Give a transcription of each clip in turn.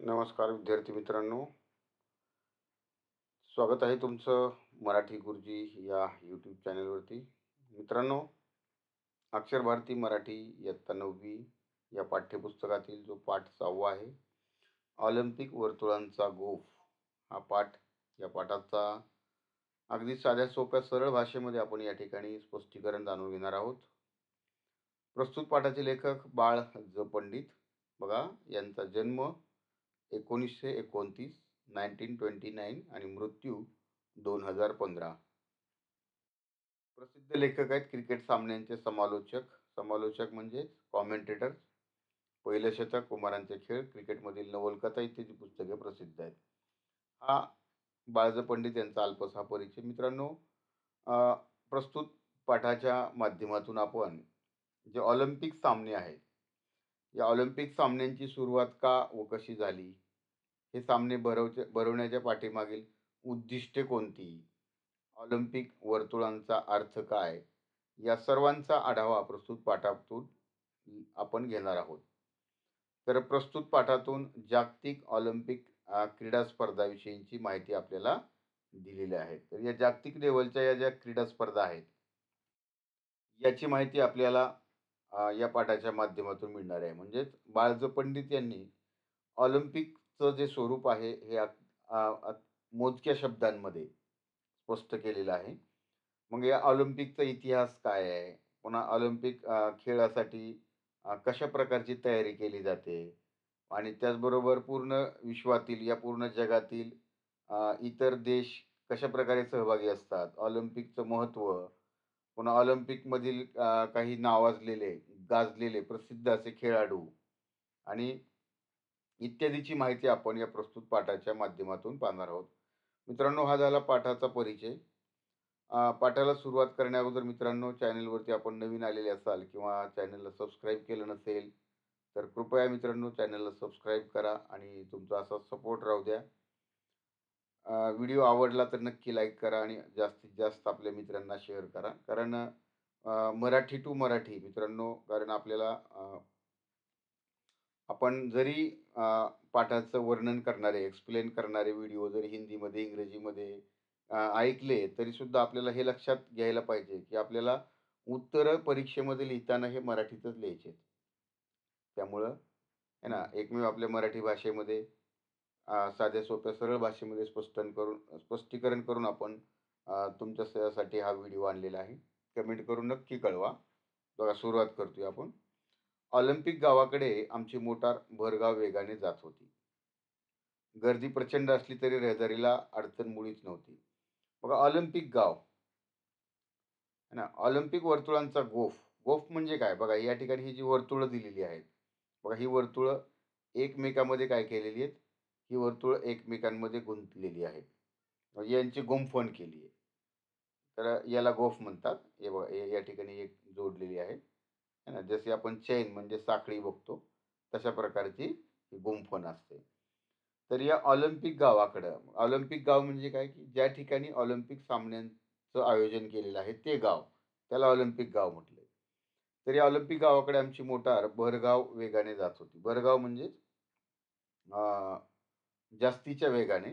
नमस्कार विद्यार्थी मित्रांनो. स्वागत आहे तुमचं मराठी गुरुजी या यूट्यूब चॅनलवरती मित्रांनो अक्षर भारती मराठी इयत्ता नववी या पाठ्यपुस्तकातील जो पाठ सहावा आहे ऑलिम्पिक वर्तुळांचा गोफ हा पाठ या पाठाचा अगदी साध्या सोप्या सरळ भाषेमध्ये आपण या ठिकाणी स्पष्टीकरण जाणून घेणार आहोत. प्रस्तुत पाठाचे लेखक बाळ ज पंडित बघा यांचा जन्म एकोणीसशे एकोणतीस नाईन्टीन ट्वेंटी नाईन आणि मृत्यू दोन हजार पंधरा. प्रसिद्ध लेखक आहेत क्रिकेट सामन्यांचे समालोचक. समालोचक म्हणजे कॉमेंटेटर पहिलं शतक कुमारांचे खेळ. क्रिकेटमधील नवलकथा इत्यादी पुस्तके प्रसिद्ध आहेत. हा बाळज पंडित यांचा अल्पसा परिचय मित्रांनो प्रस्तुत पाठाच्या माध्यमातून आपण जे ऑलिम्पिक सामने आहेत या ऑलिम्पिक सामन्यांची सुरुवात का व कशी झाली? हे सामने भरवचे भरवण्याच्या पाठीमागील उद्दिष्टे कोणती? ऑलिम्पिक वर्तुळांचा अर्थ काय? या सर्वांचा आढावा प्रस्तुत पाठातून आपण घेणार आहोत. तर प्रस्तुत पाठातून जागतिक ऑलिम्पिक क्रीडा स्पर्धाविषयीची माहिती आपल्याला दिलेली आहे. तर या जागतिक लेवलच्या या ज्या क्रीडा स्पर्धा आहेत याची माहिती आपल्याला या पाठाच्या माध्यमातून मिळणार आहे. म्हणजेच बाळज पंडित यांनी ऑलिम्पिकचं जे स्वरूप आहे हे मोजक्या शब्दांमध्ये स्पष्ट केलेलं आहे. मग या ऑलिम्पिकचा इतिहास काय आहे? पुन्हा ऑलिम्पिक खेळासाठी कशा प्रकारची तयारी केली जाते? आणि त्याचबरोबर पूर्ण विश्वातील या पूर्ण जगातील इतर देश कशा प्रकारे सहभागी असतात? ऑलिम्पिकचं महत्त्व पुन्हा ऑलिम्पिकमधील काही नावाजलेले गाजलेले प्रसिद्ध असे खेळाडू आणि इत्यादीची माहिती आपण या प्रस्तुत पाठाच्या माध्यमातून पाहणार आहोत. मित्रांनो हा झाला पाठाचा परिचय. पाठाला सुरुवात करण्याअगोदर मित्रांनो चॅनलवरती आपण नवीन आलेले असाल किंवा चॅनलला सबस्क्राईब केलं नसेल तर कृपया मित्रांनो चॅनलला सबस्क्राईब करा आणि तुमचा असा सपोर्ट राहू द्या. व्हिडिओ आवडला तर नक्की लाईक करा आणि जास्तीत जास्त आपल्या मित्रांना शेअर करा कारण मराठी टू मराठी मित्रांनो कारण आपल्याला आपण जरी पाठाचं वर्णन करणारे एक्सप्लेन करणारे व्हिडिओ जरी हिंदीमध्ये इंग्रजीमध्ये ऐकले तरी सुद्धा आपल्याला हे लक्षात घ्यायला पाहिजे की आपल्याला उत्तरं परीक्षेमध्ये लिहिताना हे मराठीतच लिहायचे. त्यामुळं आहे ना एकमेव आपल्या मराठी भाषेमध्ये साध्या सोप्या सरळ भाषेमध्ये स्पष्टन करून स्पष्टीकरण करून आपण तुमच्यासाठी हा व्हिडिओ आणलेला आहे. कमेंट करून नक्की कळवा. बघा सुरुवात करतोय आपण. ऑलिम्पिक गावाकडे आमची मोटार भरगाव वेगाने जात होती. गर्दी प्रचंड असली तरी रहदारीला अडचण मुळीच नव्हती. बघा ऑलिम्पिक गाव. है ना? ऑलिम्पिक वर्तुळांचा गोफ. गोफ म्हणजे काय? बघा या ठिकाणी ही जी वर्तुळं दिलेली आहेत. बघा ही वर्तुळं एकमेकामध्ये काय केलेली आहेत? ही वर्तुळ एकमेकांमध्ये गुंतलेली आहेत. म्हणजे यांची गुंफण केली आहे. तर याला गोफ म्हणतात. हे बघा या ठिकाणी एक जोडलेली आहे. है ना जसे आपण चैन म्हणजे साखळी बघतो तशा प्रकारची ही गुंफण असते. तर या ऑलिम्पिक गावाकडं ऑलिम्पिक गाव म्हणजे काय की ज्या ठिकाणी ऑलिम्पिक सामन्यांचं आयोजन केलेलं आहे ते गाव त्याला ऑलिम्पिक गाव म्हटलं तर या ऑलिम्पिक गावाकडे आमची मोटार भरगाव वेगाने जात होती. भरगाव म्हणजेच जास्तीच्या वेगाने.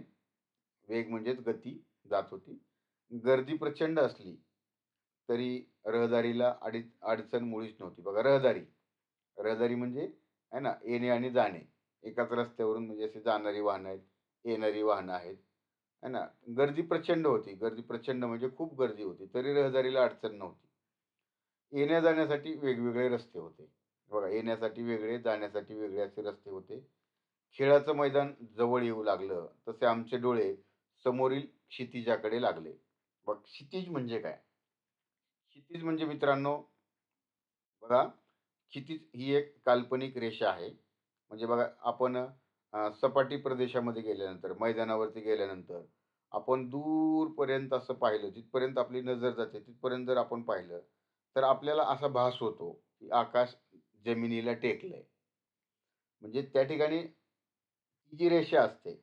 वेग म्हणजेच गती जात होती. गर्दी प्रचंड असली तरी रहदारीला अडी अडचण मुळीच नव्हती. बघा रहदारी. रहदारी म्हणजे आहे ना येणे आणि जाणे. एकाच रस्त्यावरून म्हणजे असे जाणारी वाहनं आहेत येणारी वाहनं आहेत. है ना गर्दी प्रचंड होती. गर्दी प्रचंड म्हणजे खूप गर्दी होती. तरी रहदारीला अडचण नव्हती. येण्या जाण्यासाठी वेगवेगळे रस्ते होते. बघा येण्यासाठी वेगळे जाण्यासाठी वेगळे असे रस्ते होते. खेळाचं मैदान जवळ येऊ लागलं तसे आमचे डोळे समोरील क्षितिजाकडे लागले. बघ क्षितिज म्हणजे काय? क्षितिज म्हणजे मित्रांनो बघा क्षितिज ही एक काल्पनिक रेषा आहे. म्हणजे बघा आपण सपाटी प्रदेशामध्ये गेल्यानंतर मैदानावरती गेल्यानंतर आपण दूरपर्यंत असं पाहिलं जिथपर्यंत आपली नजर जाते तिथपर्यंत जर आपण पाहिलं तर आपल्याला असा भास होतो की आकाश जमिनीला टेकलं आहे म्हणजे त्या ठिकाणी जी रेषा असते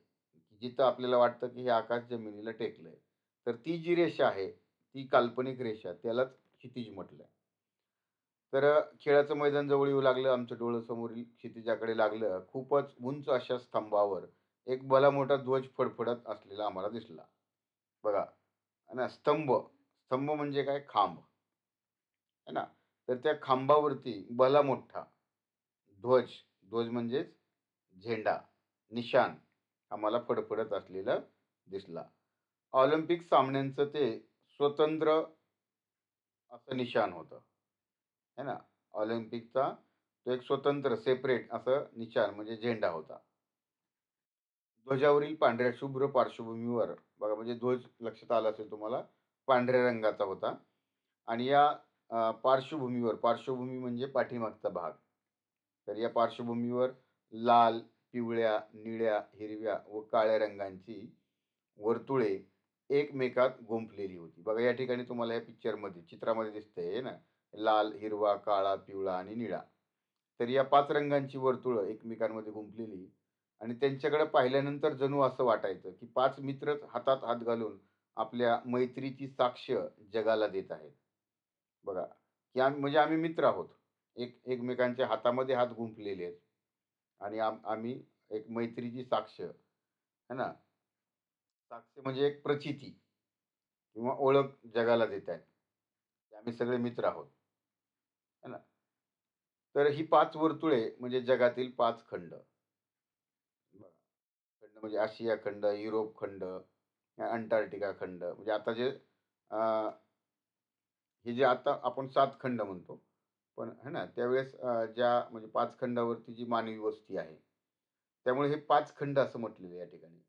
जिथं आपल्याला वाटतं की हे आकाश जमिनीला टेकलं आहे तर ती जी रेषा आहे ती काल्पनिक रेषा त्यालाच क्षितिज म्हटलं आहे तर खेळाचं मैदान जवळ येऊ लागलं. आमचं डोळ्यासमोरील क्षितिजाकडे लागलं. खूपच उंच अशा स्तंभावर एक भला मोठा ध्वज फडफडत असलेला आम्हाला दिसला. बघा आणि ना, स्तंभ. स्तंभ म्हणजे काय? खांब. आहे ना. तर त्या खांबावरती भला मोठा ध्वज, ध्वज म्हणजेच झेंडा, निशान आम्हाला फडफडत असलेला दिसला. ऑलिम्पिक सामन्यांचं ते स्वतंत्र असं निशाण होतं. है ना. ऑलिम्पिकचा तो एक स्वतंत्र सेपरेट असं निशाण म्हणजे झेंडा होता. ध्वजावरील पांढऱ्या शुभ्र पार्श्वभूमीवर बघा म्हणजे ध्वज लक्षात आला असेल तुम्हाला पांढऱ्या रंगाचा होता आणि या पार्श्वभूमीवर पार्श्वभूमी म्हणजे पाठीमागचा भाग. तर या पार्श्वभूमीवर लाल, पिवळ्या, निळ्या, हिरव्या व काळ्या रंगांची वर्तुळे एकमेकात गुंफलेली होती. बघा या ठिकाणी तुम्हाला या पिक्चरमध्ये चित्रामध्ये दिसतंय आहे ना, लाल, हिरवा, काळा, पिवळा आणि निळा. तर या पाच रंगांची वर्तुळं एकमेकांमध्ये गुंफलेली आणि त्यांच्याकडे पाहिल्यानंतर जणू असं वाटायचं, की पाच मित्रच हातात हात घालून आपल्या मैत्रीची साक्ष जगाला देत आहेत. बघा, की आम्ही म्हणजे आम्ही मित्र आहोत. एक एकमेकांच्या हातामध्ये हात गुंफलेले आहेत आणि आम आम्ही एक मैत्रीची साक्ष है ना, साक्ष म्हणजे एक प्रचिती किंवा ओळख जगाला देत आहेत. आम्ही सगळे मित्र आहोत. है ना. तर ही पाच वर्तुळे म्हणजे जगातील पाच खंड. खंड म्हणजे आशिया खंड, युरोप खंड, अंटार्क्टिका खंड म्हणजे आता जे हे जे आता आपण सात खंड म्हणतो. पण है ना, त्यावेळेस ज्या म्हणजे पाच खंडावरती जी मानवी वस्ती आहे. त्यामुळे हे पाच खंड असं म्हटलेलं आहे या ठिकाणी.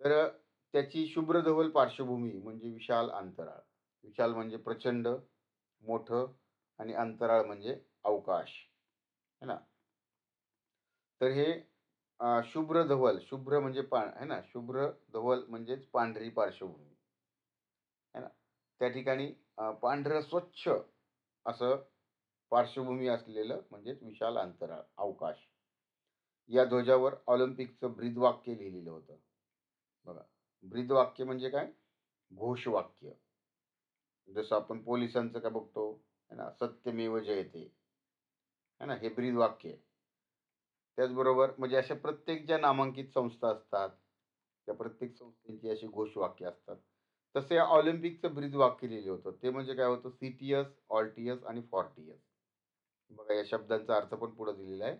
तर त्याची शुभ्र धवल पार्श्वभूमी म्हणजे विशाल अंतराळ. विशाल म्हणजे प्रचंड, मोठं आणि अंतराळ म्हणजे अवकाश. है ना. तर हे शुभ्र धवल, शुभ्र म्हणजे पा है ना, शुभ्र धवल म्हणजेच पांढरी पार्श्वभूमी. है ना. त्या ठिकाणी पांढरं स्वच्छ असं पार्श्वभूमी असलेलं म्हणजेच विशाल अंतराळ, अवकाश. या ध्वजावर ऑलिम्पिकचं ब्रीदवाक्य लिहिलेलं होतं. बघा, ब्रीदवाक्य म्हणजे काय? घोषवाक्य. जसं आपण पोलिसांचं काय बघतो, आहे ना, सत्यमेव जयते. आहे ना, हे ब्रीदवाक्य आहे. त्याचबरोबर म्हणजे अशा प्रत्येक ज्या नामांकित संस्था असतात, त्या प्रत्येक संस्थेची अशी घोषवाक्य असतात. तसे ऑलिम्पिकचं ब्रीदवाक्य लिहिलं होतं. ते म्हणजे काय होतं? सी टी यस ऑलटीयस आणि फॉर्टियस. बघा या शब्दांचा अर्थ पण पुढे दिलेला आहे.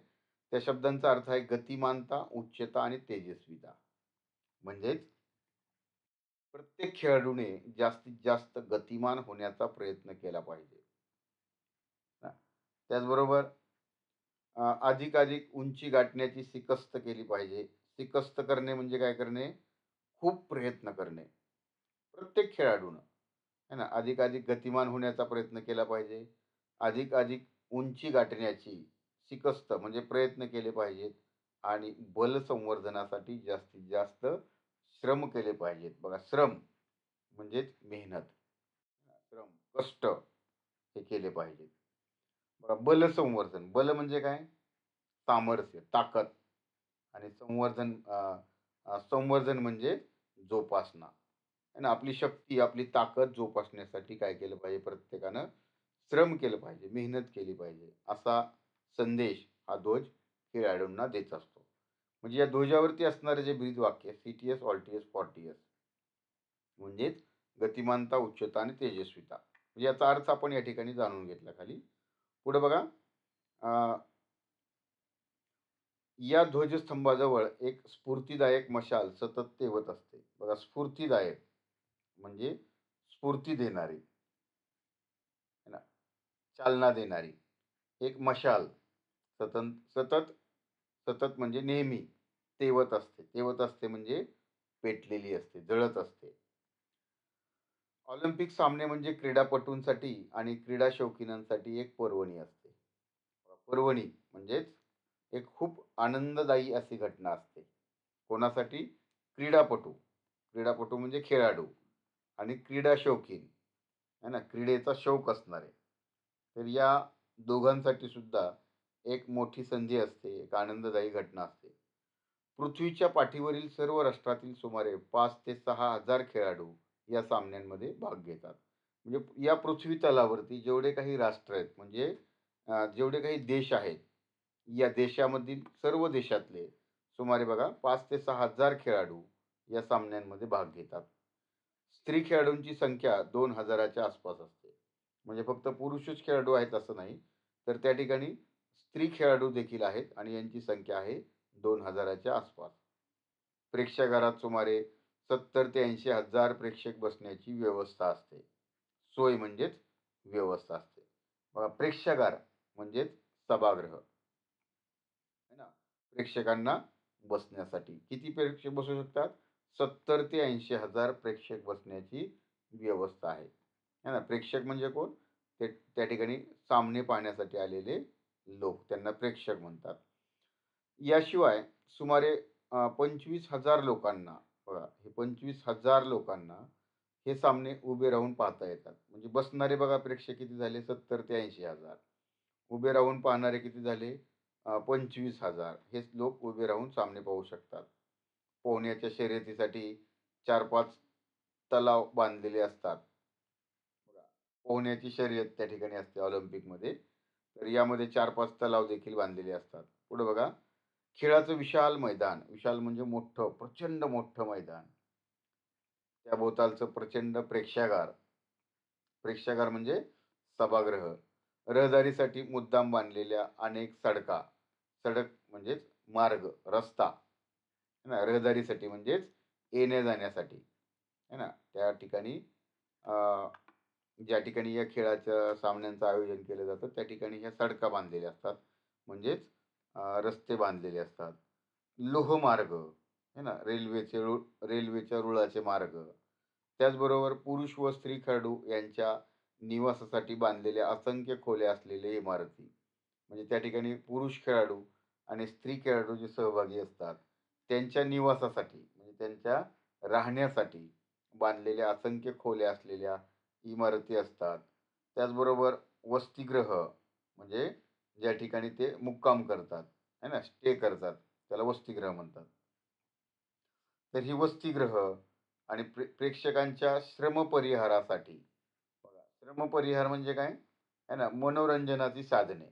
त्या शब्दांचा अर्थ आहे गतिमानता, उच्चता आणि तेजस्विता. म्हणजेच प्रत्येक खेळाडूने जास्तीत जास्त गतिमान होण्याचा प्रयत्न केला पाहिजे. त्याचबरोबर अधिकाधिक उंची गाठण्याची शिकस्त केली पाहिजे. शिकस्त करणे म्हणजे काय करणे? खूप प्रयत्न करणे. प्रत्येक खेळाडूनं, है ना, अधिकाधिक गतिमान होण्याचा प्रयत्न केला पाहिजे. अधिक-अधिक उंची गाठण्याची शिकस्त म्हणजे प्रयत्न केले पाहिजेत आणि बलसंवर्धनासाठी जास्तीत जास्त श्रम केले पाहिजेत. बघा श्रम म्हणजेच मेहनत. श्रम, कष्ट हे केले पाहिजेत. बघा बलसंवर्धन. बल म्हणजे काय? सामर्थ्य, ताकद आणि संवर्धन संवर्धन म्हणजे जोपासना. आहे ना, आपली शक्ती, आपली ताकद जोपासण्यासाठी काय केलं पाहिजे प्रत्येकानं? श्रम केलं पाहिजे, मेहनत केली पाहिजे. असा संदेश हा ध्वज खेळाडूंना देत असतो. म्हणजे या ध्वजावरती असणारे जे ब्रिज वाक्य सी टी एस ब्रीदवाक्य एस फॉर्टी एस म्हणजेच गतिमानता, उच्चता आणि तेजस्विता. म्हणजे याचा अर्थ आपण या ठिकाणी जाणून घेतला खाली. पुढे बघा या ध्वजस्तंभाजवळ एक स्फूर्तिदायक मशाल सतत तेवत असते. बघा स्फूर्तिदायक म्हणजे स्फूर्ती देणारी. चालना देणारी. एक मशाल सतत सतत सतत म्हणजे नेहमी तेवत असते. तेवत असते म्हणजे पेटलेली असते, जळत असते. ऑलिम्पिक सामने म्हणजे क्रीडापटूंसाठी आणि क्रीडा शौकीनांसाठी एक पर्वणी असते. पर्वणी म्हणजेच एक खूप आनंददायी अशी घटना असते. कोणासाठी? क्रीडापटू. क्रीडापटू म्हणजे खेळाडू आणि क्रीडा शौकीन. है ना, क्रीडेचा शौक असणारे. तर या दोघांसाठी सुद्धा एक मोठी संधी असते, एक आनंददायी घटना असते. पृथ्वीच्या पाठीवरील सर्व राष्ट्रातील सुमारे पाच ते सहा हजार खेळाडू या सामन्यांमध्ये भाग घेतात. म्हणजे या पृथ्वी तलावरती जेवढे काही राष्ट्र आहेत म्हणजे जेवढे काही देश आहेत, या देशामधील सर्व देशातले सुमारे बघा पाच ते सहा हजार खेळाडू या सामन्यांमध्ये भाग घेतात. स्त्री खेळाडूंची संख्या दोन हजाराच्या आसपास असते. म्हणजे फक्त पुरुषच खेळाडू आहेत असं नाही. तर त्या ठिकाणी स्त्री खेळाडू देखील आहेत आणि यांची संख्या आहे दोन हजाराच्या आसपास. प्रेक्षागारात सुमारे 70 ते ऐंशी हजार प्रेक्षक बसण्याची व्यवस्था असते. सोय म्हणजेच व्यवस्था असते. प्रेक्षागार म्हणजेच सभागृह. है ना? प्रेक्षकांना बसण्यासाठी. किती प्रेक्षक बसू शकतात? 70 ते ऐंशी हजार प्रेक्षक बसण्याची व्यवस्था आहे. है ना? प्रेक्षक म्हणजे कोण? ते त्या ठिकाणी सामने पाहण्यासाठी आलेले लोक. त्यांना प्रेक्षक म्हणतात. याशिवाय सुमारे पंचवीस हजार लोकांना बघा हे 25,000 लोकांना हे सामने उभे राहून पाहता येतात. म्हणजे बसणारे बघा प्रेक्षक किती झाले? 70 ते ऐंशी हजार उभे राहून पाहणारे किती झाले? पंचवीस हजार हेच लोक उभे राहून सामने पाहू शकतात. पोहण्याच्या शर्यतीसाठी 4-5 तलाव बांधलेले असतात. पोहण्याची शर्यत त्या ठिकाणी असते ऑलिम्पिकमध्ये. तर यामध्ये 4-5 तलाव देखील बांधलेले असतात. पुढे बघा, खेळाचं विशाल मैदान. विशाल म्हणजे मोठं, प्रचंड मोठं मैदान. त्याभोवतालचं प्रचंड प्रेक्षागार. प्रेक्षागार म्हणजे सभागृह. रहदारीसाठी मुद्दाम बांधलेल्या अनेक सडका. सडक म्हणजेच मार्ग, रस्ता. है ना? रहदारीसाठी म्हणजेच येण्या-जाण्यासाठी. है ना? त्या ठिकाणी ज्या ठिकाणी या खेळाच्या सामन्यांचं आयोजन केलं जातं, त्या ठिकाणी ह्या सडका बांधलेल्या असतात. म्हणजेच रस्ते बांधलेले असतात. लोहमार्ग, आहे ना? रेल्वेचे रु रेल्वेच्या रुळाचे मार्ग. त्याचबरोबर पुरुष व स्त्री खेळाडू यांच्या निवासासाठी बांधलेल्या असंख्य खोल्या असलेल्या इमारती. म्हणजे त्या ठिकाणी पुरुष खेळाडू आणि स्त्री खेळाडू जे सहभागी असतात, त्यांच्या निवासासाठी म्हणजे त्यांच्या राहण्यासाठी बांधलेल्या असंख्य खोल्या असलेल्या इमारती असतात. त्याचबरोबर वसतिगृह म्हणजे ज्या ठिकाणी ते मुक्काम करतात, है ना? स्टे करतात. त्याला वसतिगृह म्हणतात. तर ही वसतिगृह आणि प्रे प्रेक्षकांच्या श्रमपरिहारासाठी बघा, श्रमपरिहार म्हणजे काय? है ना? मनोरंजनाची साधने,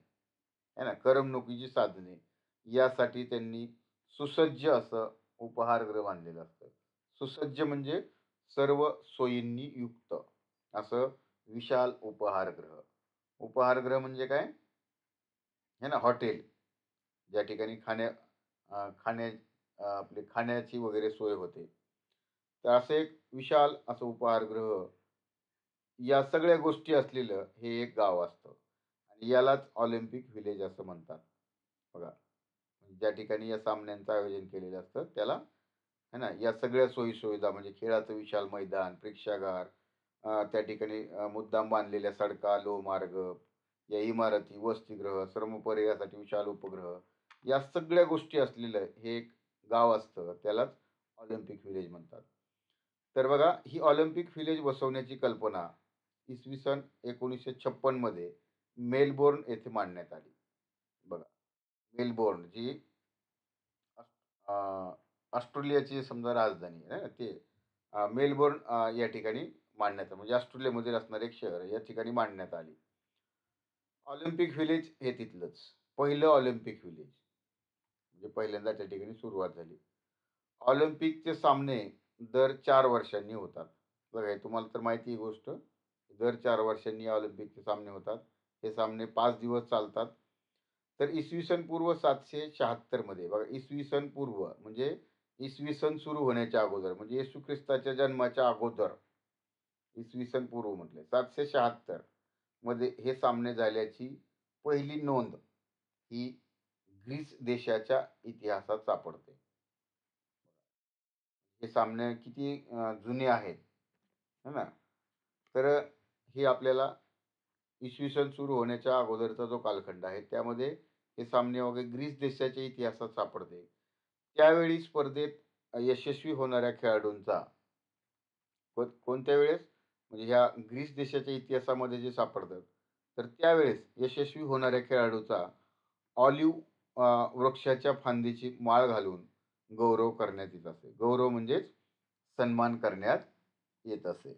है ना? करमणुकीची साधने यासाठी त्यांनी सुसज्ज असं उपहारगृह बांधलेलं असतं. सुसज्ज म्हणजे सर्व सोयींनी युक्त असं विशाल उपाहारगृह. उपहारगृह म्हणजे काय? हे ना? हॉटेल. ज्या ठिकाणी खाण्या खाण्या आपली खाण्याची वगैरे सोय होते. तर असं एक विशाल असं उपाहारगृह या सगळ्या गोष्टी असलेलं हे एक गाव असतं. आणि यालाच ऑलिम्पिक व्हिलेज असं म्हणतात. बघा, ज्या ठिकाणी या सामन्यांचं आयोजन केलेलं असतं त्याला है ना? या सगळ्या सोयी-सुविधा म्हणजे खेळाचं विशाल मैदान, प्रेक्षागार, त्या ठिकाणी मुद्दाम बांधलेल्या सडका, लोहमार्ग, या इमारती, वसतिगृह, श्रमपरिहारासाठी विशाल उपग्रह या सगळ्या गोष्टी असलेलं हे एक गाव असतं. त्यालाच ऑलिम्पिक व्हिलेज म्हणतात. तर बघा, ही ऑलिम्पिक व्हिलेज बसवण्याची कल्पना इसवी सन एकोणीसशे छप्पनमध्ये मेलबोर्न येथे मांडण्यात आली. बघा, मेलबोर्न जी ऑस्ट्रेलियाची समजा राजधानी आहे ना ते मेलबोर्न या ठिकाणी मांडण्यात आलं. म्हणजे ऑस्ट्रेलियामध्ये असणारं एक शहर या ठिकाणी मांडण्यात आली. ऑलिम्पिक व्हिलेज हे तिथलंच. पहिलं ऑलिम्पिक व्हिलेज. म्हणजे पहिल्यांदा त्या ठिकाणी सुरुवात झाली. ऑलिम्पिकचे सामने दर चार वर्षांनी होतात. बघा, तुम्हाला तर माहिती आहे ही गोष्ट. दर चार वर्षांनी ऑलिम्पिकचे सामने होतात. हे सामने पाच दिवस चालतात. तर इसवी सन पूर्व सातशे शहात्तरमध्ये बघा, इसवी सन पूर्व म्हणजे इसवी सन सुरू होण्याच्या अगोदर म्हणजे येशू ख्रिस्ताच्या जन्माच्या अगोदर इसवी सन पूर्व म्हटले 776 मध्ये हे सामने झाल्याची पहिली नोंद ही ग्रीस देशाच्या इतिहासात सापडते. हे सामने किती जुने आहेत, है ना? तर हे आपल्याला इसवी सन सुरू होण्याच्या अगोदरचा जो कालखंड आहे, त्यामध्ये हे सामने वगैरे ग्रीस देशाच्या इतिहासात सापडते. त्यावेळी स्पर्धेत यशस्वी होणाऱ्या खेळाडूंचा कोणत्या वेळेस? म्हणजे ह्या ग्रीस देशाच्या इतिहासामध्ये जे सापडतं, तर त्यावेळेस यशस्वी होणाऱ्या खेळाडूचा ऑलिव्ह वृक्षाच्या फांदीची माळ घालून गौरव करण्यात येत असे. गौरव म्हणजेच सन्मान करण्यात येत असे.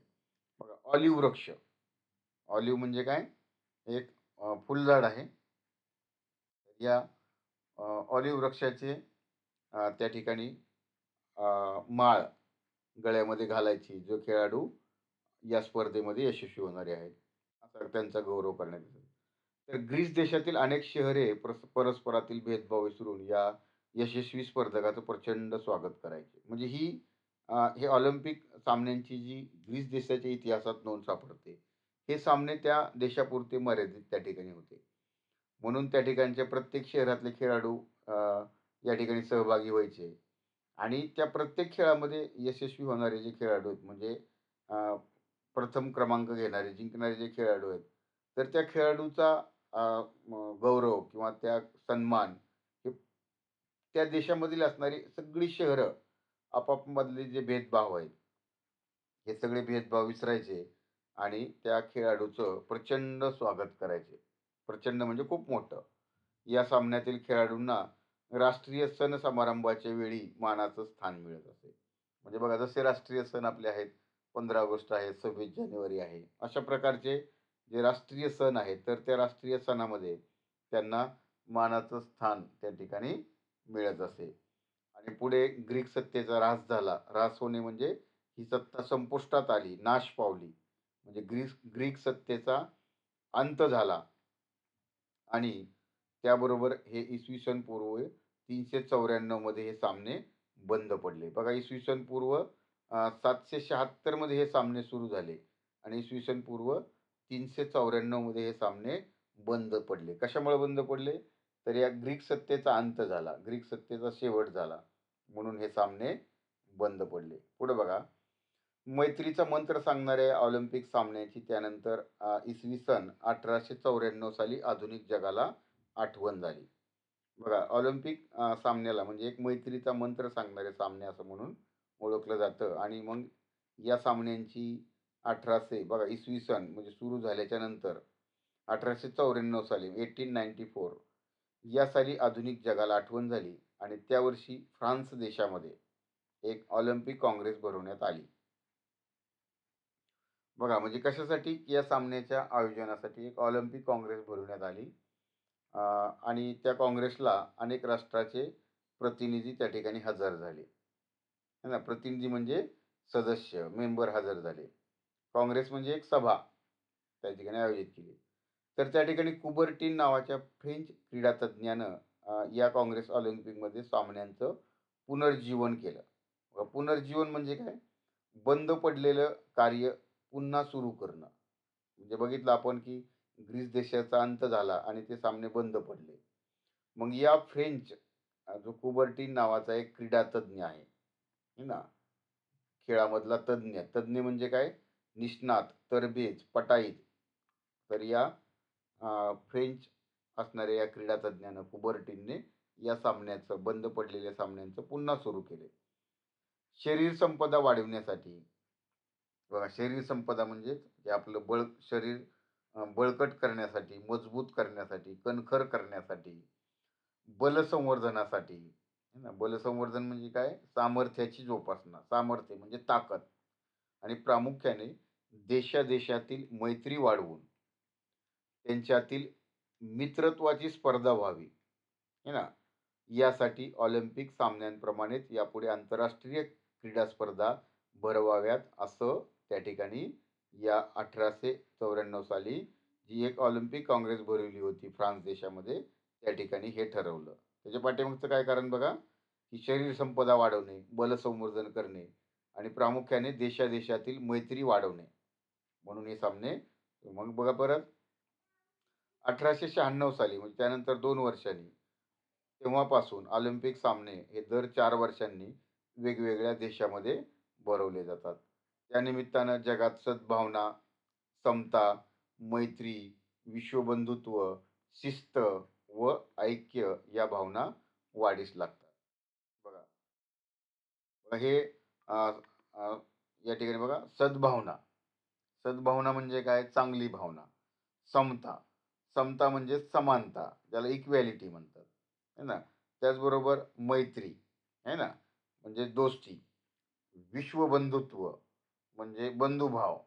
बघा, ऑलिव्ह वृक्ष ऑलिव्ह म्हणजे काय एक फुलझाड आहे या ऑलिव्ह वृक्षाचे त्या ठिकाणी माळ गळ्यामध्ये घालायची जो खेळाडू या स्पर्धेमध्ये यशस्वी होणारे आहेत. असा त्यांचा गौरव करण्यात येतो. तर ग्रीस देशातील अनेक शहरे परस- परस्परातील भेदभाव विसरून या यशस्वी स्पर्धकाचं प्रचंड स्वागत करायचे. म्हणजे ही हे ऑलिम्पिक सामन्यांची जी ग्रीस देशाच्या इतिहासात नोंद सापडते हे सामने त्या देशापुरते मर्यादित त्या ठिकाणी होते. म्हणून त्या ठिकाणच्या प्रत्येक शहरातले खेळाडू या ठिकाणी सहभागी व्हायचे. आणि त्या प्रत्येक खेळामध्ये यशस्वी होणारे जे खेळाडू आहेत म्हणजे प्रथम क्रमांक घेणारे जिंकणारे जे खेळाडू आहेत तर त्या खेळाडूचा गौरव किंवा त्या सन्मान हे त्या देशामधील असणारी सगळी शहरं आपापमधले जे भेदभाव आहेत हे सगळे भेदभाव विसरायचे आणि त्या खेळाडूचं प्रचंड स्वागत करायचे. प्रचंड म्हणजे खूप मोठं. या सामन्यातील खेळाडूंना राष्ट्रीय सण समारंभाच्या वेळी मानाचं स्थान मिळत असे. म्हणजे बघा जसे राष्ट्रीय सण आपले आहेत पंधरा ऑगस्ट आहे सव्वीस जानेवारी आहे अशा प्रकारचे जे राष्ट्रीय सण आहेत तर त्या राष्ट्रीय सणामध्ये त्यांना मानाचं स्थान त्या ठिकाणी मिळत असे. आणि पुढे ग्रीक सत्तेचा ऱ्हास झाला. ऱ्हास होणे म्हणजे ही सत्ता संपुष्टात आली नाश पावली. म्हणजे ग्रीस ग्रीक सत्तेचा अंत झाला. आणि त्याबरोबर हे इसवी सन पूर्व तीनशे चौऱ्याण्णवमध्ये हे सामने बंद पडले. बघा इसवी सन पूर्व सातशे शहात्तरमध्ये हे सामने सुरू झाले आणि इसवी सन पूर्व तीनशे चौऱ्याण्णवमध्ये हे सामने बंद पडले. कशामुळे बंद पडले? तर या ग्रीक सत्तेचा अंत झाला. ग्रीक सत्तेचा शेवट झाला. म्हणून हे सामने बंद पडले. पुढे बघा. मैत्रीचा मंत्र सांगणाऱ्या ऑलिम्पिक सामन्याची त्यानंतर इसवी सन अठराशे चौऱ्याण्णव साली आधुनिक जगाला आठवण झाली. बघा ऑलिम्पिक सामन्याला म्हणजे एक मैत्रीचा मंत्र सांगणारे सामने असं म्हणून ओळखलं जातं. आणि मग या सामन्यांची अठराशे बघा इसवी सन म्हणजे सुरू झाल्याच्यानंतर अठराशे चौऱ्याण्णव साली एटीन नाईन्टी फोर या साली आधुनिक जगाला आठवण झाली आणि त्यावर्षी फ्रान्स देशामध्ये एक ऑलिम्पिक काँग्रेस भरवण्यात आली. बघा म्हणजे कशासाठी? या सामन्याच्या आयोजनासाठी एक ऑलिम्पिक काँग्रेस भरवण्यात आली. आणि त्या काँग्रेसला अनेक राष्ट्राचे प्रतिनिधी त्या ठिकाणी हजर झाले. है ना प्रतिनिधी म्हणजे सदस्य मेंबर हजर झाले. काँग्रेस म्हणजे एक सभा त्या ठिकाणी आयोजित केली. तर त्या ठिकाणी कुबर्टीन नावाच्या फ्रेंच क्रीडातज्ञानं या काँग्रेस ऑलिम्पिकमध्ये सामन्यांचं पुनर्जीवन केलं. पुनर्जीवन म्हणजे काय? बंद पडलेलं कार्य पुन्हा सुरू करणं. म्हणजे बघितलं आपण की ग्रीस देशाचा अंत झाला आणि ते सामने बंद पडले. मग या फ्रेंच जो कुबर्टीन नावाचा एक क्रीडातज्ञ आहे आहे ना? खेळामधला तज्ज्ञ. तज्ज्ञ म्हणजे काय? निष्णात तरबेज पटाईत. तर या फ्रेंच असणाऱ्या या क्रीडा तज्ज्ञानं कुबर्टीनने या सामन्याचं बंद पडलेल्या सामन्यांचं पुन्हा सुरू केले. शरीर संपदा वाढवण्यासाठी. बघा शरीर संपदा म्हणजे जे आपलं बळ शरीर बळकट करण्यासाठी मजबूत करण्यासाठी कणखर करण्यासाठी बलसंवर्धनासाठी ना? बलसंवर्धन म्हणजे काय? सामर्थ्याची जोपासना सामर्थ्य म्हणजे ताकद. आणि प्रामुख्याने देशादेशातील मैत्री वाढवून त्यांच्यातील मित्रत्वाची स्पर्धा व्हावी है ना? यासाठी ऑलिम्पिक सामन्यांप्रमाणेच यापुढे आंतरराष्ट्रीय क्रीडा स्पर्धा भरवाव्यात असं त्या ठिकाणी या अठराशे चौऱ्याण्णव साली जी एक ऑलिम्पिक काँग्रेस भरवली होती फ्रान्स देशामध्ये त्या ठिकाणी हे ठरवलं. त्याच्या पाठीमागचं काय कारण बघा? की शरीर संपदा वाढवणे बलसंवर्धन करणे आणि प्रामुख्याने देशादेशातील मैत्री वाढवणे. म्हणून हे सामने मग बघा परत. अठराशे शहाण्णव साली म्हणजे त्यानंतर दोन वर्षांनी तेव्हापासून ऑलिम्पिक सामने हे दर चार वर्षांनी वेगवेगळ्या देशामध्ये भरवले जातात. त्यानिमित्तानं जगात सद्भावना समता मैत्री विश्वबंधुत्व शिस्त व ऐक्य या भावना वाढीस लागतात. बघा. बघा हे या ठिकाणी बघा. सद्भावना. सद्भावना म्हणजे काय? चांगली भावना. समता. समता म्हणजे समानता ज्याला इक्वॅलिटी म्हणतात. है ना? त्याचबरोबर मैत्री. है ना? म्हणजे दोस्ती. विश्वबंधुत्व म्हणजे बंधुभाव.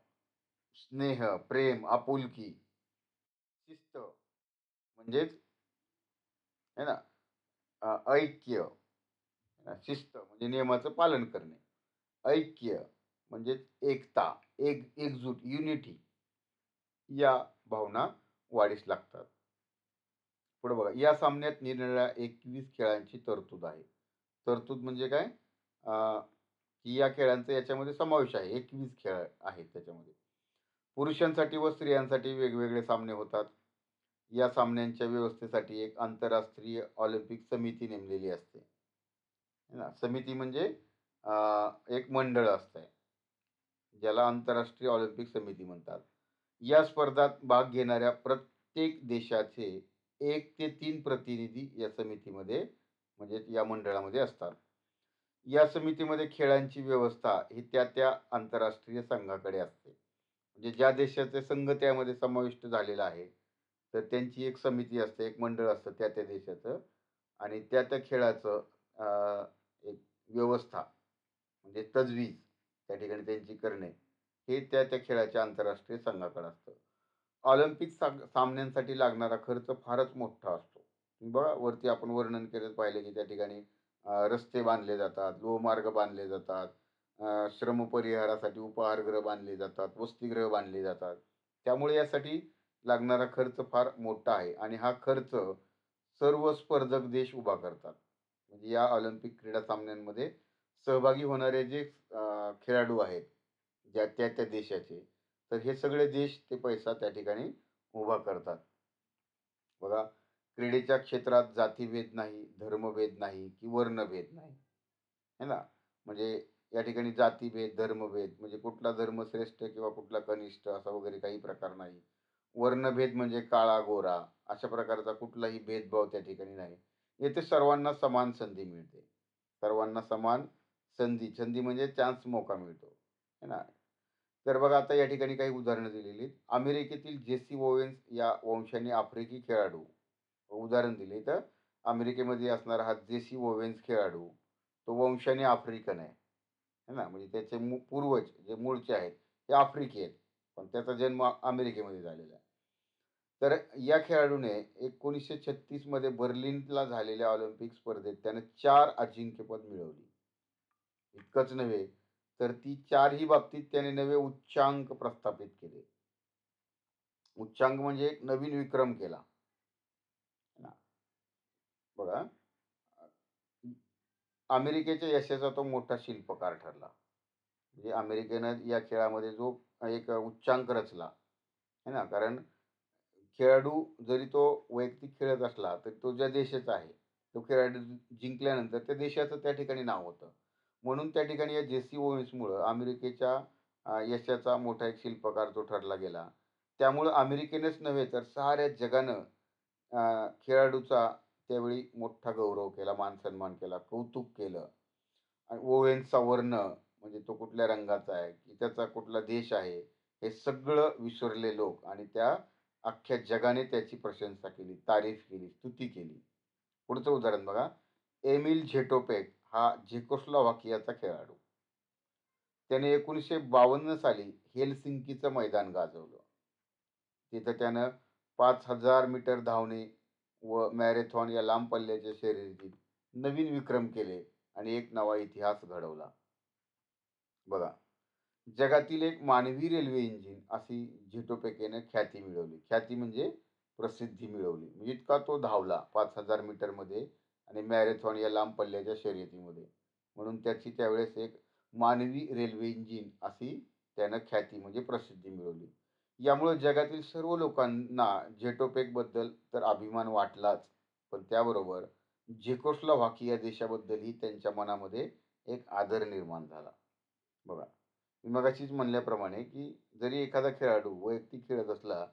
स्नेह, प्रेम, आपुलकी, शिस्त म्हणजेच आहे ना ऐक्य, शिस्त म्हणजे नियमाचं पालन करणे. ऐक्य म्हणजेच एकता, एक एकजूट, युनिटी या भावना वाढीस लागतात. पुढे बघा, या सामन्यात निरनिराळ्या 21 खेळांची तरतूद आहे. तरतूद म्हणजे काय? की या खेळांचा याच्यामध्ये समावेश आहे. 21 खेळ आहेत त्याच्यामध्ये. पुरुषांसाठी व स्त्रियांसाठी वेगवेगळे सामने होतात. या सामन्यांच्या व्यवस्थेसाठी एक आंतरराष्ट्रीय ऑलिम्पिक समिती नेमलेली असते. है ना. समिती म्हणजे एक मंडळ असतंय. ज्याला आंतरराष्ट्रीय ऑलिम्पिक समिती म्हणतात. या स्पर्धात भाग घेणाऱ्या प्रत्येक देशाचे एक ते तीन प्रतिनिधी या समितीमध्ये म्हणजे या मंडळामध्ये असतात. या समितीमध्ये खेळांची व्यवस्था ही त्या-त्या आंतरराष्ट्रीय संघाकडे असते. म्हणजे ज्या देशाचे संघ त्यामध्ये समाविष्ट झालेला आहे, तर त्यांची एक समिती असते, एक मंडळ असतं त्या-त्या देशाचं आणि त्या-त्या खेळाचं एक व्यवस्था म्हणजे तजवीज त्या ठिकाणी त्यांची करणे, हे त्या-त्या खेळाच्या आंतरराष्ट्रीय संघाकडे असतं. ऑलिम्पिक सा सामन्यांसाठी लागणारा खर्च फारच मोठा असतो. बघा वरती आपण वर्णन केलं पाहिलं, की त्या ठिकाणी रस्ते बांधले जातात, लोहमार्ग बांधले जातात, श्रम परिहारासाठी उपाहारगृह बांधले जातात, वसतिगृह बांधले जातात. त्यामुळे यासाठी लागणारा खर्च फार मोठा आहे आणि हा खर्च सर्व स्पर्धक देश उभा करतात. म्हणजे या ऑलिम्पिक क्रीडा सामन्यांमध्ये सहभागी होणारे जे खेळाडू आहेत, ज्या त्या-त्या देशाचे, तर हे सगळे देश ते पैसा त्या ठिकाणी उभा करतात. बघा, क्रीडेच्या क्षेत्रात जातीभेद नाही, धर्मभेद नाही की वर्णभेद नाही. है ना. म्हणजे या ठिकाणी जातीभेद, धर्मभेद म्हणजे कुठला धर्म श्रेष्ठ किंवा कुठला कनिष्ठ असा वगैरे काही प्रकार नाही. वर्णभेद म्हणजे काळा-गोरा अशा प्रकारचा कुठलाही भेदभाव त्या ठिकाणी नाही. येथे सर्वांना समान संधी मिळते. सर्वांना समान संधी, संधी म्हणजे चान्स, मौका मिळतो. है ना. तर बघा आता या ठिकाणी काही उदाहरणं दिलेली आहेत. अमेरिकेतील जेसी ओवेन्स या वंशाने आफ्रिकी खेळाडू उदाहरण दिले तर अमेरिकेमध्ये असणारा हा जेसी ओवेन्स खेळाडू, तो वंशाने आफ्रिकन आहे. है ना. म्हणजे त्याचे मू पूर्वज जे मूळचे आहेत, ते आफ्रिकी आहेत. पण त्याचा जन्म अमेरिकेमध्ये झालेला आहे. तर या खेळाडूने 1936 मध्ये बर्लिनला झालेल्या ऑलिम्पिक स्पर्धेत त्याने चार अजिंक्यपद मिळवली. इतकंच नव्हे, तर ती चारही बाबतीत त्याने नवे उच्चांक प्रस्थापित केले. उच्चांक म्हणजे एक नवीन विक्रम केला. बघा, अमेरिकेच्या यशाचा तो मोठा शिल्पकार ठरला. म्हणजे अमेरिकेनं या खेळामध्ये जो एक उच्चांक रचला, है ना. कारण खेळाडू जरी तो वैयक्तिक खेळत असला, तरी तो ज्या देशाचा आहे, तो खेळाडू जिंकल्यानंतर त्या देशाचं त्या ठिकाणी नाव होतं. म्हणून त्या ठिकाणी या जेसी ओवेन्समुळं अमेरिकेच्या यशाचा मोठा एक शिल्पकार तो ठरला गेला. त्यामुळं अमेरिकेनेच नव्हे, तर साऱ्या जगानं खेळाडूचा त्यावेळी मोठा गौरव केला, मान-सन्मान केला, कौतुक केलं. आणि ओवेन्सचा वर्ण म्हणजे तो कुठल्या रंगाचा आहे, की त्याचा कुठला देश आहे, हे सगळं विसरले लोक आणि त्या अख्ख्या जगाने त्याची प्रशंसा केली, तारीफ केली, स्तुती केली. पुढचं उदाहरण बघा. एमिल झेटोपेक हा झेकोस्लोवाकियाचा खेळाडू. त्याने 1952 साली हेलसिंकीचं मैदान गाजवलं. तिथं त्यानं पाच हजार मीटर धावणे व मॅरेथॉन या लांब पल्ल्याच्या शर्यतीत नवीन विक्रम केले आणि एक नवा इतिहास घडवला. बघा, जगातील एक मानवी रेल्वे इंजिन अशी झेटोपेकेनं ख्याती मिळवली. ख्याती म्हणजे प्रसिद्धी मिळवली. म्हणजे इतका तो धावला पाच हजार मीटरमध्ये आणि मॅरेथॉन या लांब पल्ल्याच्या शर्यतीमध्ये. म्हणून त्याची त्यावेळेस एक मानवी रेल्वे इंजिन अशी त्यानं ख्याती म्हणजे प्रसिद्धी मिळवली. यामुळे जगातील सर्व लोकांना झेटोपेकबद्दल तर अभिमान वाटलाच, पण त्याबरोबर झेकोस्लोव्हाकिया देशाबद्दलही त्यांच्या मनामध्ये एक आदर निर्माण झाला. बघा, मी मगाशीच म्हणल्याप्रमाणे, की जरी एखादा खेळाडू वैयक्तिक खेळत असला,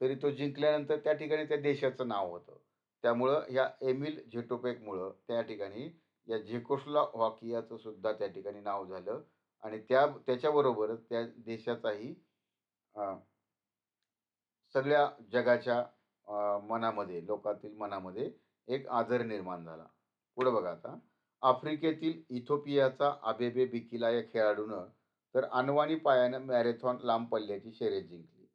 तरी तो जिंकल्यानंतर त्या ठिकाणी त्या देशाचं नाव होतं. त्यामुळं ह्या एमिल झेटोपेकमुळं त्या ठिकाणी या झेकोस्लोव्हाकियाचं सुद्धा त्या ठिकाणी नाव झालं आणि त्या त्याच्याबरोबरच त्या देशाचाही सगळ्या जगाच्या मनामध्ये, लोकातील मनामध्ये एक आदर निर्माण झाला. पुढं बघा आता. आफ्रिकेतील इथोपियाचा आबेबे बिकिला या खेळाडूनं तर अनवाणी पायानं मॅरेथॉन लांब पल्ल्याची शर्यत जिंकली.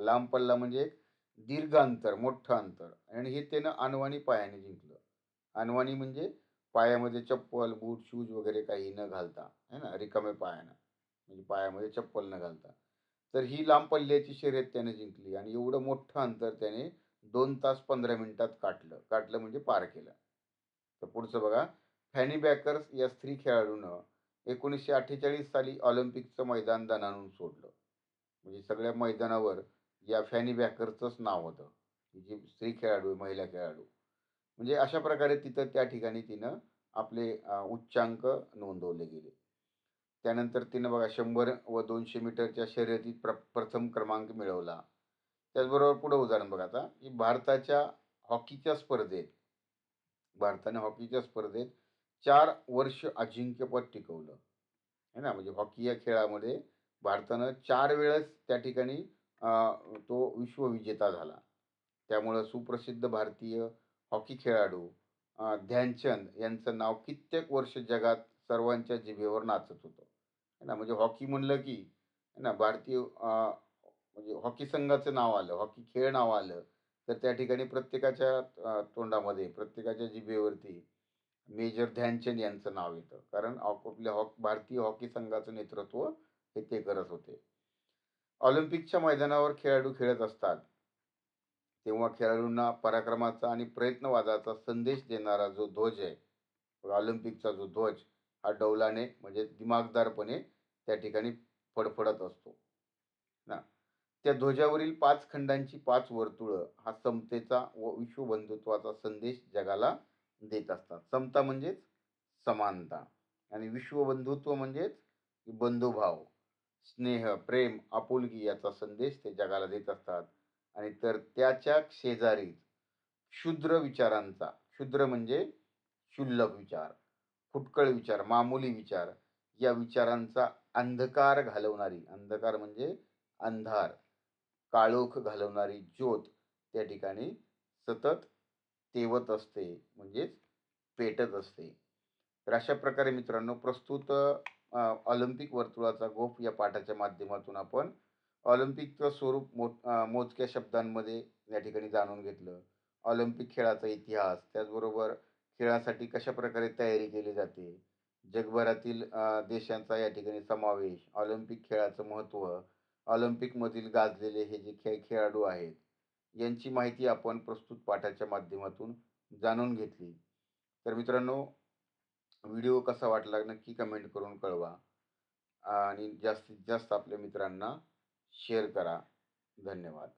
लांब पल्ला म्हणजे दीर्घ अंतर, मोठं अंतर आणि हे त्यानं अनवाणी पायाने जिंकलं. अनवाणी म्हणजे पायामध्ये चप्पल, बूट, शूज वगैरे काही न घालता, है ना, रिकाम्या पायानं. म्हणजे पायामध्ये चप्पल न घालता. तर ही लांब पल्ल्याची शर्यत त्याने जिंकली आणि एवढं मोठं अंतर त्याने दोन तास 15 मिनिटात काटलं. काटलं म्हणजे पार केलं. तर पुढचं बघा, फॅनी बॅकर्स या स्त्री खेळाडूनं 1948 साली ऑलिम्पिकचं मैदान दणाणून सोडलं. म्हणजे सगळ्या मैदानावर या फॅनी बॅकरचंच नाव होतं. जी स्त्री खेळाडू आहे, महिला खेळाडू. म्हणजे अशा प्रकारे तिथं त्या ठिकाणी तिनं आपले उच्चांक नोंदवले गेले. त्यानंतर तिनं बघा शंभर व दोनशे मीटरच्या शर्यतीत प्र प्रथम क्रमांक मिळवला. त्याचबरोबर पुढं उदाहरण बघा आता, की भारताच्या हॉकीच्या स्पर्धेत भारताने हॉकीच्या स्पर्धेत चार वर्ष अजिंक्यपद टिकवलं. आहे ना, म्हणजे हॉकी या खेळामध्ये भारतानं चार वेळेस त्या ठिकाणी तो विश्वविजेता झाला. त्यामुळं सुप्रसिद्ध भारतीय हॉकी खेळाडू ध्यानचंद यांचं नाव कित्येक वर्ष जगात सर्वांच्या जिभेवर नाचत होतं. आहे ना, म्हणजे हॉकी म्हणलं की है ना, भारतीय म्हणजे हॉकी संघाचं नाव आलं, हॉकी खेळ नाव आलं, तर त्या ठिकाणी प्रत्येकाच्या तोंडामध्ये, प्रत्येकाच्या जिभेवरती मेजर ध्यानचंद यांचं नाव येतं. कारण आपल्या हॉक भारतीय हॉकी संघाचं नेतृत्व हे ते करत होते. ऑलिम्पिकच्या मैदानावर खेळाडू खेळत असतात. तेव्हा खेळाडूंना पराक्रमाचा आणि प्रयत्नवादाचा संदेश देणारा जो ध्वज आहे, ऑलिम्पिकचा जो ध्वज हा डौलाने म्हणजे दिमागदारपणे त्या ठिकाणी फडफडत असतो. ना, त्या ध्वजावरील पाच खंडांची पाच वर्तुळं हा समतेचा व विश्वबंधुत्वाचा संदेश जगाला देत असतात. समता म्हणजेच समानता आणि विश्वबंधुत्व म्हणजेच बंधुभाव, स्नेह, प्रेम, आपुलकी याचा संदेश ते जगाला देत असतात. आणि तर त्याच्या शेजारीच क्षुद्र विचारांचा, क्षुद्र म्हणजे क्षुल्लक विचार, फुटकळ विचार, मामूली विचार या विचारांचा अंधकार घालवणारी, अंधकार म्हणजे अंधार, काळोख घालवणारी ज्योत त्या ठिकाणी सतत तेवत असते, म्हणजेच पेटत असते. तर अशा प्रकारे मित्रांनो प्रस्तुत ऑलिम्पिक वर्तुळाचा गोफ या पाठाच्या माध्यमातून आपण ऑलिम्पिकचं स्वरूप मो मोजक्या शब्दांमध्ये या ठिकाणी जाणून घेतलं. ऑलिम्पिक खेळाचा इतिहास, त्याचबरोबर खेळासाठी कशाप्रकारे तयारी केली जाते, जगभरातील देशांचा या ठिकाणी समावेश, ऑलिम्पिक खेळाचं महत्त्व, ऑलिम्पिकमधील गाजलेले हे जे खेळ खेळाडू आहेत, यांची माहिती आपण प्रस्तुत पाठाच्या माध्यमातून जाणून घेतली. तर मित्रांनो, व्हिडिओ कसा वाटला नक्की कमेंट करून कळवा आणि जास्तीत जास्त आपल्या मित्रांना शेअर करा. धन्यवाद.